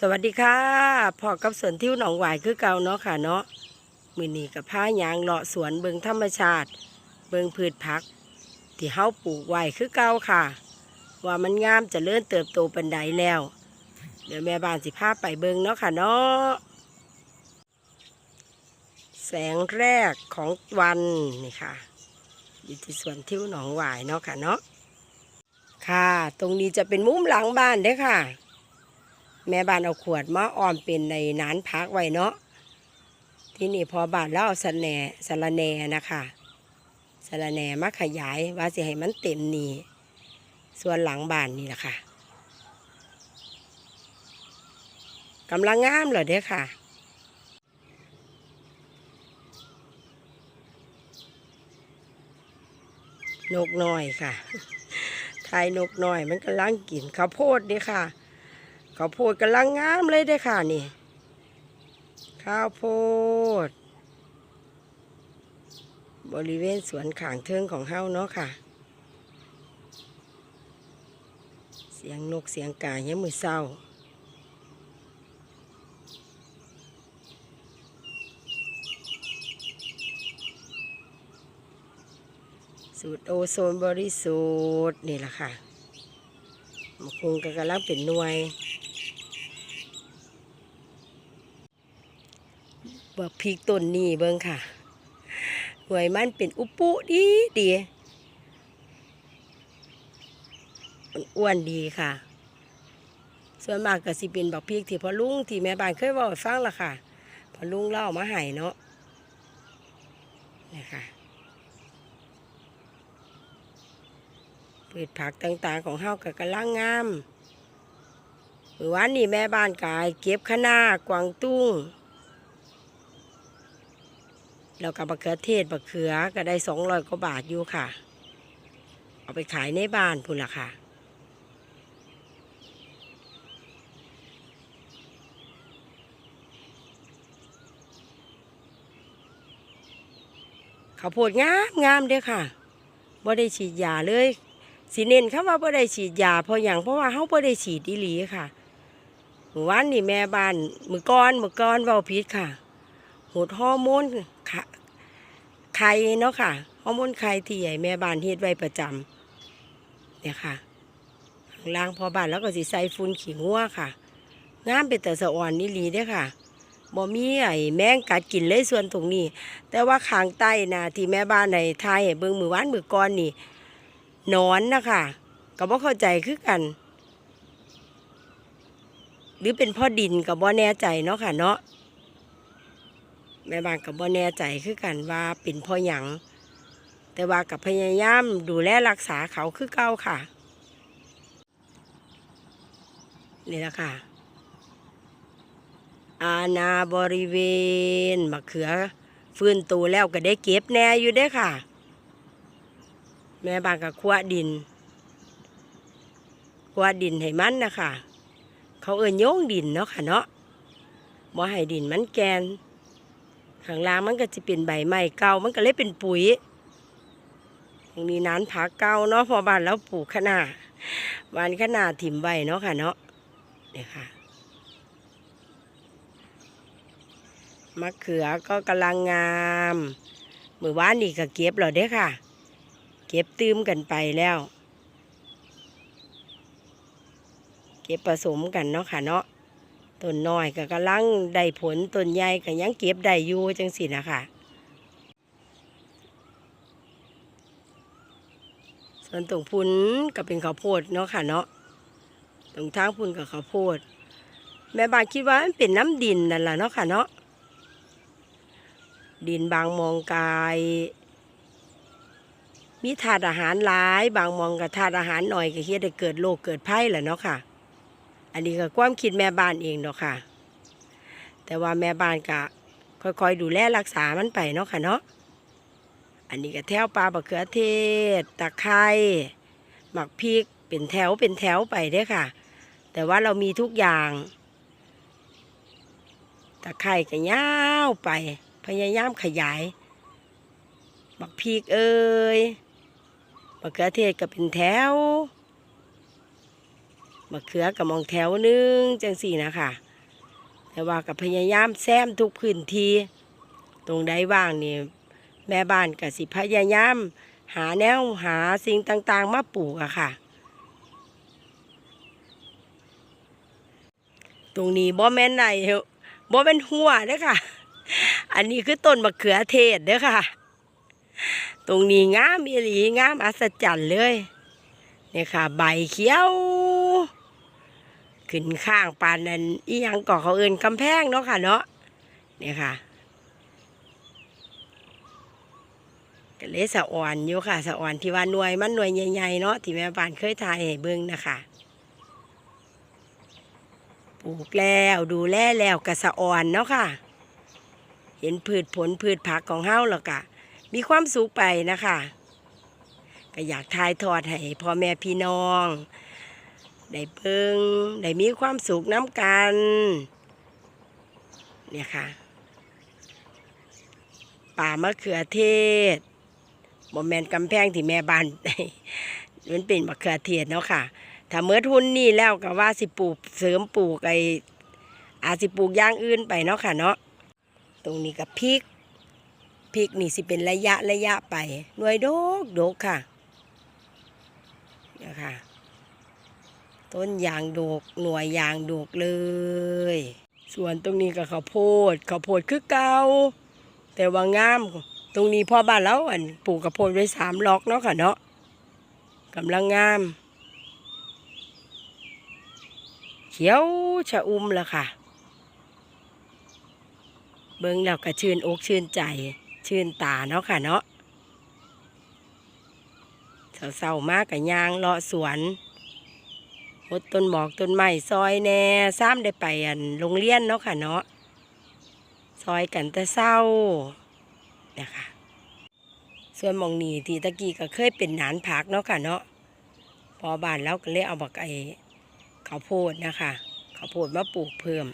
สวัสดีค่ะพ่อกับสวนทิวหนองหวายคือเก่าเนาะค่ะเนาะมือนีกับผ้ายางเลาะสวนเบิงธรรมชาติ เบิงพืชผัก ที่เฮาปลูกไว้คือเก่าค่ะ ว่ามันงามจะเลื่อนเติบโตปันไดแล้ว เดี๋ยวแม่บ้านสิพาไปเบิงเนาะค่ะเนาะแสงแรกของวันนี่ค่ะอยู่ที่สวนทิวหนองหวายเนาะค่ะเนาะค่ะ ตรงนี้จะเป็นมุมหลังบ้านเด้ค่ะ แม่บ้านเอาขวดมาอ้อมเป็นในนานพักไว้เนาะที่นี่พอบานแล้วเอาสแหน่สะระแหน่นะคะสะระแหน่มาขยายว่าสิให้มันเต็มนี่ส่วนหลังบ้านนี่แหละค่ะกำลังงามเลยเด้อค่ะนกน้อยค่ะทายนกน้อยมันกำลังกินข้าวโพดเด้อค่ะ ข้าวโพดกำลังงามเลยเด้ค่ะนี่ ข้าวโพด บริเวณสวนขางเทิงของเฮาเนาะค่ะ เสียงนกเสียงกายังมือเศร้าสูตรโอโซนบริสุทธิ์นี่แหละค่ะมะคุงก็กำลังเป็นหน่วย บักพริกต้นนี้เบิ่งค่ะห่วยมันเป็นอุปุดีดีมันอ้วนดีค่ะ ส่วนมากก็สิเป็นบักพริกที่พอลุงที่แม่บ้านเคยบอกฟังละค่ะพอลุงเล่ามาให้เนาะนี่ค่ะพืชผักต่างๆของเฮาก็กำลังงามเมื่อวานนี้แม่บ้านกาย เก็บคะน้ากวางตุ้ง แล้วกับบักเขือเทศบักเขือก็ได้สองร้อยกว่าบาทอยู่ค่ะ เอาไปขายในบ้านพุ่นละค่ะ ข้าวโพดงามงามเด้อค่ะบ่ได้ฉีดยาเลยสีเน้นคำว่าบ่ได้ฉีดยาเพราะอย่างเพราะว่าเฮาบ่ได้ฉีดอีหลีค่ะเมื่วานนี่แม่บ้านมือก่อนมือก่อนเว้าผิดค่ะหดฮอร์โมน ไข่เนาะค่ะฮอร์โมนไข่ที่ใหญ่แม่บ้านเฮ็ดไว้ประจำเนี่ยค่ะข้างล่างพอบ้านแล้วก็สิใส่ฝุ่นขี้งัวค่ะงามเป็นแต่สะอ่อนนี่ลีเด้อค่ะบ่มีไอ้แมงกัดกินเลยส่วนตรงนี้ แต่ว่าขางใต้นะที่แม่บ้านในทายให้เบิ่งมือวานมือก่อนนี่นอนนะคะก็บ่เข้าใจคือกัน หรือเป็นพ่อดินกับบ่แน่ใจเนาะค่ะเนาะ แม่บ้านกับบ่แน่ใจคือกันว่าเป็นพ่อหยังแต่ว่ากับพยายามดูแลรักษาเขาคือเก่าค่ะ นี่แหละค่ะ อาณาบริเวณมะเขือฟื้นตัวแล้วก็ได้เก็บแน่อยู่เด้ค่ะ แม่บานกับขวดินขวดินให้มันนะคะเขาเอิ้นโยงดินเนาะค่ะเนาะบ่ให้ดินมันแกน ข้างล่างมันก็จะเป็นใบไม้เก่ามันก็เลยเป็นปุ๋ยตรงนี้นั้นผักเก่าเนาะพอบ้านแล้วปลูกขนาหวานขนาถิ่มใบเนาะค่ะเนาะเนี่ยค่ะมะเขือก็กำลังงามมือวานนี่ก็เก็บแล้วเด้ค่ะ เก็บตืมกันไปแล้ว เก็บผสมกันเนาะค่ะเนาะ ต้นน้อยก็กำลังได้ผลต้นใหญ่ก็ยังเก็บได้อยู่จังสินะคะส่วนตรงพุนก็เป็นข้าวโพดเนาะค่ะเนาะตรงทางพุนกับข้าวโพด แม่บานคิดว่ามันเป็นน้ำดินนั่นแหละเนาะค่ะเนาะดินบางมองกายมีถาดอาหารหลาย บางมองกับถาดอาหารหน่อยก็เฮ็ดให้เกิดโรคเกิดภัยแหละเนาะค่ะ อันนี้ก็ความคิดแม่บ้านเองเนาะค่ะ แต่ว่าแม่บ้านก็ค่อยๆดูแลรักษามันไปเนาะค่ะเนาะ อันนี้ก็แถวปลาบะเขือเทศ ตะไคร้หมักพริกเป็นแถวเป็นแถวไปเด้อค่ะ แต่ว่าเรามีทุกอย่าง ตะไคร้ก็ยาวไป พยายามขยายหมักพริกเอ้ยบะเขือเทศก็เป็นแถว มะเขือกับมองแถวหนึงจังสี่นะคะแต่ว่ากับพยายามแซมทุกพื้นที่ตรงใดว่างนี่แม่บ้านก็สิพยายามหาแนวหาสิ่งต่างๆ มาปลูกอะค่ะ ตรงนี้บ่แม่นไหนบ่เป็นหัวเด้อค่ะ อันนี้คือต้นมะเขือเทศเด้อค่ะ ตรงนี้งามอีหลีงามอัศจรรย์เลยเนี่ยค่ะ ใบเขียว ขึ้นข้างปานนั้นอียังก่อเขาเอินกำแพงเนาะค่ะเนาะเนี่ยค่ะก็เลสะอ่อนอยู่ค่ะสะอ่อนที่ว่าหน่วยมันหน่วยใหญ่ๆเนาะที่แม่บ้านเคยถ่ายให้เบิ่งนะคะปลูกแล้วดูแลแล้วก็สะอ่อนเนาะค่ะ เห็นพืชผลพืชผักของเฮาแล้วก็มีความสุขไปนะคะก็อยากทายทอดให้พ่อแม่พี่น้อง ได้เบิ่งได้มีความสุขน้ำกัน เนี่ยค่ะ ป่ามะเขือเทศบ่แมนกำแพงที่แม่บ้านมันเป็นมะเขือเทศเนาะค่ะ ถ้าเมื่อทุนนี่แล้วก็ว่าสิปลูกเสริมปลูกไออาจสิปลูกย่างอื่นไปเนาะค่ะเนาะ ตรงนี้กับพริก พริกนี่สิเป็นระยะระยะไปหน่วยโดกโดกค่ะเนี่ยค่ะ ต้นยางโดกหน่วยยางโดกเลย ส่วนตรงนี้ก็ข้าวโพดข้าวโพดคือเก่าแต่ว่างาม ตรงนี้พ่อบ้านเราอันปลูกข้าวโพดไว้สามล็อกเนาะค่ะเนาะกำลังงาม เขียวชะอุ่มแล้วค่ะ เบิ่งแล้วก็ชื่นอกชื่นใจ ชื่นตาเนาะค่ะเนาะเศร้าๆมากกับยางเลาะสวน หดต้นหมอกต้นไม้ซอยแน่ซ้ำได้ไปอันโรงเรียนเนาะค่ะเนาะซอยกันแต่เศร้านะคะส่วนมองนีที่ตะกี้ก็เคยเป็นหนานผักเนาะค่ะเนาะพอบ้านแล้วก็เลยเอาบักไอข้าวโพดนะคะข้าวโพดมาปลูกเพิ่ม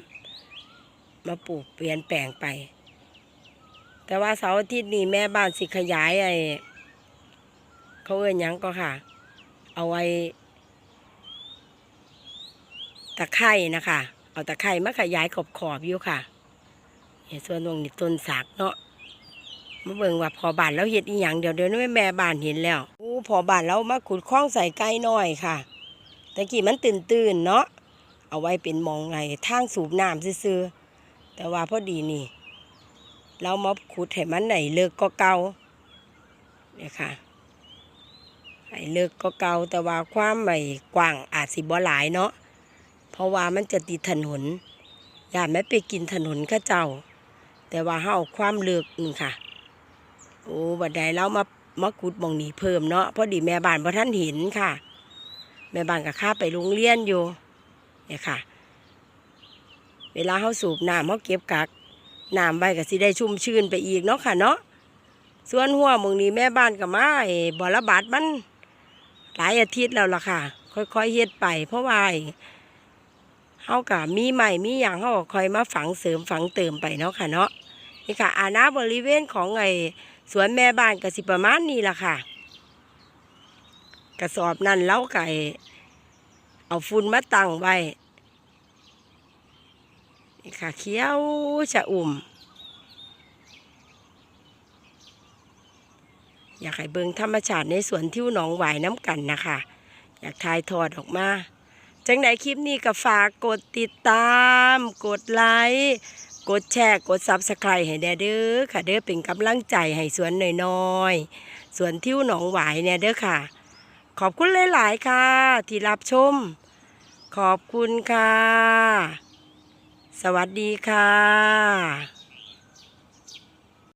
มาปลูกเปลี่ยนแปลงไป แต่ว่าเสาร์อาทิตย์นี้แม่บ้านสิขยายไอ้เขาเอ้ยหยังก็ค่ะ เอาไว้ ตะไคร่นะคะ เอาตะไคร่มาขยายขอบขอบอยู่ค่ะเห็นส่วนตรงนี้ต้นสักเนาะมาเบิ่งว่าพอบานแล้วเห็ดอีหยังเดี๋ยวเดี๋ยวนี้แม่บานเห็นแล้วอู้พอบานเรามาขุดคล้องใส่ไก่น้อยค่ะตะกี้มันตื่นตื่นๆเนาะเอาไว้เป็นมองไงทางสูบน้ำซื่อแต่ว่าพอดีนี่ เรามาขุดให้มันไหนเลิกก็เก่าเนี่ยค่ะให้เลิกก็เก่าแต่ว่าความไม่กว้างอาจสิบ่หลายเนาะ ราะว่ามันจะติดถนนอย่าไม่ไปกินถนนข้าเจ้า แต่ว่าเฮาความเลิกนี่ค่ะ โอ้บัดใดเรามามาขุดมองนี้เพิ่มเนาะพอดีแม่บ้านพอท่านเห็นค่ะ แม่บ้านก็ข้าไปโรงเรียนอยู่เนี่ยค่ะ เวลาเขาสูบน้ำเขาเก็บกักน้ำไว้ก็สิได้ชุ่มชื้นไปอีกเนาะค่ะเนาะส่วนหัวมองนี้แม่บ้านก็มาไอ้บอระบาดมัน หลายอาทิตย์แล้วล่ะค่ะ ค่อยๆเฮ็ดไป เพราะว่า ฮาก็มีใหม่มีอย่างเฮาก็ค่อยมาฝังเสริมฝังเติมไปเนาะค่ะเนาะนี่ค่ะอาณาบริเวณของไอ้สวนแม่บ้านก็สิประมาณนี้ล่ะค่ะ กระสอบนั่นเล้าไก่เอาฝุ่นมาตั้งไว้นี่ค่ะเขียวชะอุ่ม อยากให้เบิงธรรมชาติในสวนทิวหนองหวายน้ำกันนะคะ อยากทายทอดออกมา จังใดคลิปนี้ก็ฝากกดติดตาม กดไลค์กดแชร์กดซับสไครต์ให้แด่เด้อค่ะเด้อเป็นกำลังใจให้สวนน้อยๆสวนทิวหนองหวายเนี่ยเด้อค่ะ ขอบคุณหลายๆค่ะ ที่รับชม ขอบคุณค่ะ สวัสดีค่ะ